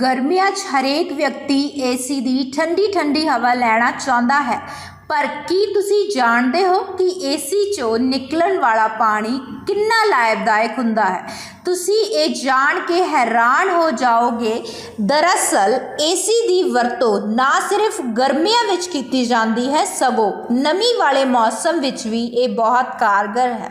ਗਰਮੀਆਂ 'ਚ ਹਰੇਕ ਵਿਅਕਤੀ ਏਸੀ ਦੀ ਠੰਡੀ ਠੰਡੀ ਹਵਾ ਲੈਣਾ ਚਾਹੁੰਦਾ ਹੈ। ਪਰ ਕੀ ਤੁਸੀਂ ਜਾਣਦੇ ਹੋ ਕਿ ਏਸੀ 'ਚੋਂ ਨਿਕਲਣ ਵਾਲਾ ਪਾਣੀ ਕਿੰਨਾ ਲਾਭਦਾਇਕ ਹੁੰਦਾ ਹੈ? ਤੁਸੀਂ ਇਹ ਜਾਣ ਕੇ ਹੈਰਾਨ ਹੋ ਜਾਓਗੇ। ਦਰਅਸਲ ਏਸੀ ਦੀ ਵਰਤੋਂ ਨਾ ਸਿਰਫ ਗਰਮੀਆਂ ਵਿੱਚ ਕੀਤੀ ਜਾਂਦੀ ਹੈ, ਸਗੋਂ ਨਮੀ ਵਾਲੇ ਮੌਸਮ ਵਿੱਚ ਵੀ ਇਹ ਬਹੁਤ ਕਾਰਗਰ ਹੈ।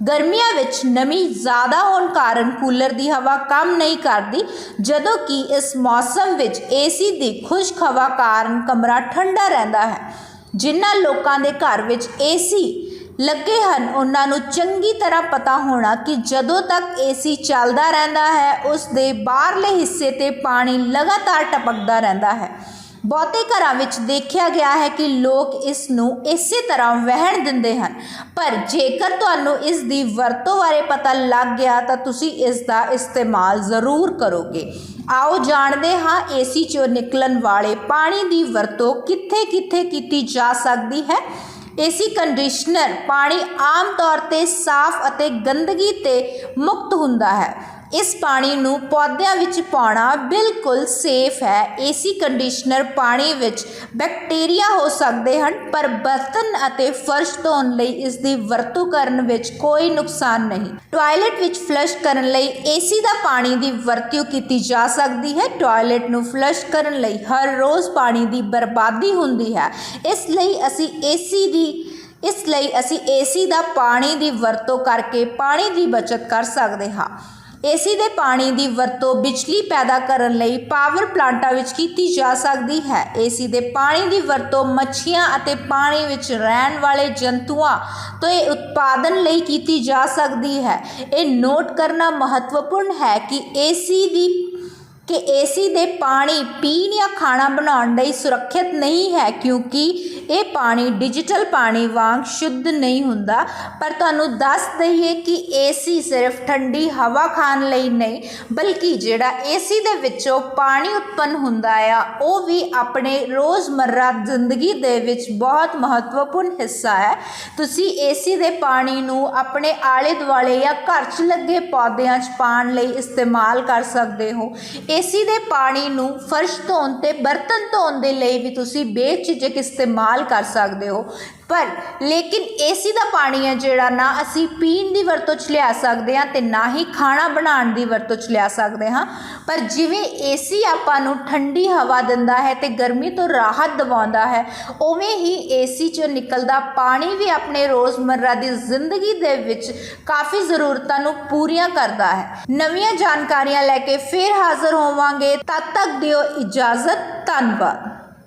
ਗਰਮੀਆਂ ਵਿੱਚ ਨਮੀ ਜ਼ਿਆਦਾ ਹੋਣ ਕਾਰਨ ਕੂਲਰ ਦੀ ਹਵਾ ਕੰਮ ਨਹੀਂ ਕਰਦੀ, ਜਦੋਂ ਕਿ ਇਸ ਮੌਸਮ ਵਿੱਚ ਏਸੀ ਦੀ ਖੁਸ਼ਕ ਹਵਾ ਕਾਰਨ ਕਮਰਾ ਠੰਡਾ ਰਹਿੰਦਾ ਹੈ। ਜਿਨ੍ਹਾਂ ਲੋਕਾਂ ਦੇ ਘਰ ਵਿੱਚ ਏਸੀ ਲੱਗੇ ਹਨ, ਉਹਨਾਂ ਨੂੰ ਚੰਗੀ ਤਰ੍ਹਾਂ ਪਤਾ ਹੋਣਾ ਕਿ ਜਦੋਂ ਤੱਕ ਏਸੀ ਚੱਲਦਾ ਰਹਿੰਦਾ ਹੈ, ਉਸ ਦੇ ਬਾਹਰਲੇ ਹਿੱਸੇ ਤੇ ਪਾਣੀ ਲਗਾਤਾਰ ਟਪਕਦਾ ਰਹਿੰਦਾ ਹੈ। ਬਹੁਤੇ ਘਰਾਂ ਵਿੱਚ ਦੇਖਿਆ ਗਿਆ ਹੈ ਕਿ ਲੋਕ ਇਸ ਨੂੰ ਇਸੇ ਤਰ੍ਹਾਂ ਵਹਿਣ ਦਿੰਦੇ ਹਨ। ਪਰ ਜੇਕਰ ਤੁਹਾਨੂੰ ਇਸ ਦੀ ਵਰਤੋਂ ਬਾਰੇ ਪਤਾ ਲੱਗ ਗਿਆ ਤਾਂ ਤੁਸੀਂ ਇਸ ਦਾ ਇਸਤੇਮਾਲ ਜ਼ਰੂਰ ਕਰੋਗੇ। ਆਓ ਜਾਣਦੇ ਹਾਂ ਏਸੀ ਚੋਂ ਨਿਕਲਣ ਵਾਲੇ ਪਾਣੀ ਦੀ ਵਰਤੋਂ ਕਿੱਥੇ-ਕਿੱਥੇ ਕੀਤੀ ਜਾ ਸਕਦੀ ਹੈ। ਏਸੀ ਕੰਡੀਸ਼ਨਰ ਪਾਣੀ ਆਮ ਤੌਰ ਤੇ ਸਾਫ਼ ਅਤੇ ਗੰਦਗੀ ਤੇ ਮੁਕਤ ਹੁੰਦਾ ਹੈ। ਇਸ ਪਾਣੀ ਨੂੰ ਪੌਦਿਆਂ ਵਿੱਚ ਪਾਉਣਾ ਬਿਲਕੁਲ ਸੇਫ ਹੈ। ਏਸੀ ਕੰਡੀਸ਼ਨਰ ਪਾਣੀ ਵਿੱਚ ਬੈਕਟੀਰੀਆ ਹੋ ਸਕਦੇ ਹਨ, ਪਰ ਬਰਤਨ ਅਤੇ ਫਰਸ਼ ਧੋਣ ਲਈ ਇਸ ਦੀ ਵਰਤੋਂ ਕਰਨ ਵਿੱਚ ਕੋਈ ਨੁਕਸਾਨ ਨਹੀਂ। ਟਾਇਲਟ ਵਿੱਚ ਫਲਸ਼ ਕਰਨ ਲਈ ਏਸੀ ਦਾ ਪਾਣੀ ਦੀ ਵਰਤੋਂ ਕੀਤੀ ਜਾ ਸਕਦੀ ਹੈ। ਟਾਇਲਟ ਨੂੰ ਫਲਸ਼ ਕਰਨ ਲਈ ਹਰ ਰੋਜ਼ ਪਾਣੀ ਦੀ ਬਰਬਾਦੀ ਹੁੰਦੀ ਹੈ। ਇਸ ਲਈ ਅਸੀਂ ਏਸੀ ਦੀ, ਇਸ ਲਈ ਅਸੀਂ ਏਸੀ ਦਾ ਪਾਣੀ ਦੀ ਵਰਤੋਂ ਕਰਕੇ ਪਾਣੀ ਦੀ ਬਚਤ ਕਰ ਸਕਦੇ ਹਾਂ। ਏਸੀ ਦੇ ਪਾਣੀ ਦੀ ਵਰਤੋਂ ਬਿਜਲੀ ਪੈਦਾ ਕਰਨ ਲਈ ਪਾਵਰ ਪਲਾਂਟਾਂ ਵਿੱਚ ਕੀਤੀ ਜਾ ਸਕਦੀ ਹੈ। ਏਸੀ ਦੇ ਪਾਣੀ ਦੀ ਵਰਤੋਂ ਮੱਛੀਆਂ ਅਤੇ ਪਾਣੀ ਵਿੱਚ ਰਹਿਣ ਵਾਲੇ ਜੰਤੂਆਂ ਤੋਂ ਇਹ ਉਤਪਾਦਨ ਲਈ ਕੀਤੀ ਜਾ ਸਕਦੀ ਹੈ। ਇਹ ਨੋਟ ਕਰਨਾ ਮਹੱਤਵਪੂਰਨ ਹੈ ਕਿ ਏਸੀ ਦੀ ਕਿ ਏਸੀ ਦੇ ਪਾਣੀ ਪੀਣ ਜਾਂ ਖਾਣਾ ਬਣਾਉਣ ਲਈ ਸੁਰੱਖਿਅਤ ਨਹੀਂ ਹੈ ਕਿਉਂਕਿ ਇਹ ਪਾਣੀ ਡਿਜੀਟਲ ਪਾਣੀ ਵਾਂਗ ਸ਼ੁੱਧ ਨਹੀਂ ਹੁੰਦਾ। ਪਰ ਤੁਹਾਨੂੰ ਦੱਸ ਦਈਏ ਕਿ ਏਸੀ ਸਿਰਫ ਠੰਡੀ ਹਵਾ ਖਾਣ ਲਈ ਨਹੀਂ, ਬਲਕਿ ਜਿਹੜਾ ਏਸੀ ਦੇ ਵਿੱਚੋਂ ਪਾਣੀ ਉਤਪੰਨ ਹੁੰਦਾ ਆ, ਉਹ ਵੀ ਆਪਣੇ ਰੋਜ਼ਮਰਰਾ ਜ਼ਿੰਦਗੀ ਦੇ ਵਿੱਚ ਬਹੁਤ ਮਹੱਤਵਪੂਰਨ ਹਿੱਸਾ ਹੈ। ਤੁਸੀਂ ਏਸੀ ਦੇ ਪਾਣੀ ਨੂੰ ਆਪਣੇ ਆਲੇ ਦੁਆਲੇ ਜਾਂ ਘਰ 'ਚ ਲੱਗੇ ਪੌਦਿਆਂ 'ਚ ਪਾਣ ਲਈ ਇਸਤੇਮਾਲ ਕਰ ਸਕਦੇ ਹੋ। ਏਸੀ ਦੇ ਪਾਣੀ ਨੂੰ ਫਰਸ਼ ਧੋਣ ਤੇ ਬਰਤਨ ਧੋਣ ਦੇ ਲਈ ਵੀ ਤੁਸੀਂ ਬੇਝਿਜਕ ਇਸਤੇਮਾਲ ਕਰ ਸਕਦੇ ਹੋ। ਪਰ ਲੇਕਿਨ ਏਸੀ ਦਾ ਪਾਣੀ ਹੈ ਜਿਹੜਾ, ਨਾ ਅਸੀਂ ਪੀਣ ਦੀ ਵਰਤੋਂ 'ਚ ਲਿਆ ਸਕਦੇ ਹਾਂ ਤੇ ਨਾ ਹੀ ਖਾਣਾ ਬਣਾਉਣ ਦੀ ਵਰਤੋਂ 'ਚ ਲਿਆ ਸਕਦੇ ਹਾਂ। ਪਰ ਜਿਵੇਂ ਏਸੀ ਆਪਾਂ ਨੂੰ ਠੰਡੀ ਹਵਾ ਦਿੰਦਾ ਹੈ ਤੇ ਗਰਮੀ ਤੋਂ ਰਾਹਤ ਦਿਵਾਉਂਦਾ ਹੈ, ਉਵੇਂ ਹੀ ਏਸੀ 'ਚੋਂ ਨਿਕਲਦਾ ਪਾਣੀ ਵੀ ਆਪਣੇ ਰੋਜ਼ਮਰਰਾ ਦੀ ਜ਼ਿੰਦਗੀ ਦੇ ਵਿੱਚ ਕਾਫੀ ਜ਼ਰੂਰਤਾਂ ਨੂੰ ਪੂਰੀਆਂ ਕਰਦਾ ਹੈ। ਨਵੀਆਂ ਜਾਣਕਾਰੀਆਂ ਲੈ ਕੇ ਫਿਰ ਹਾਜ਼ਰ ਹੋਵਾਂਗੇ। ਤਦ ਤੱਕ ਦਿਓ ਇਜਾਜ਼ਤ। ਧੰਨਵਾਦ।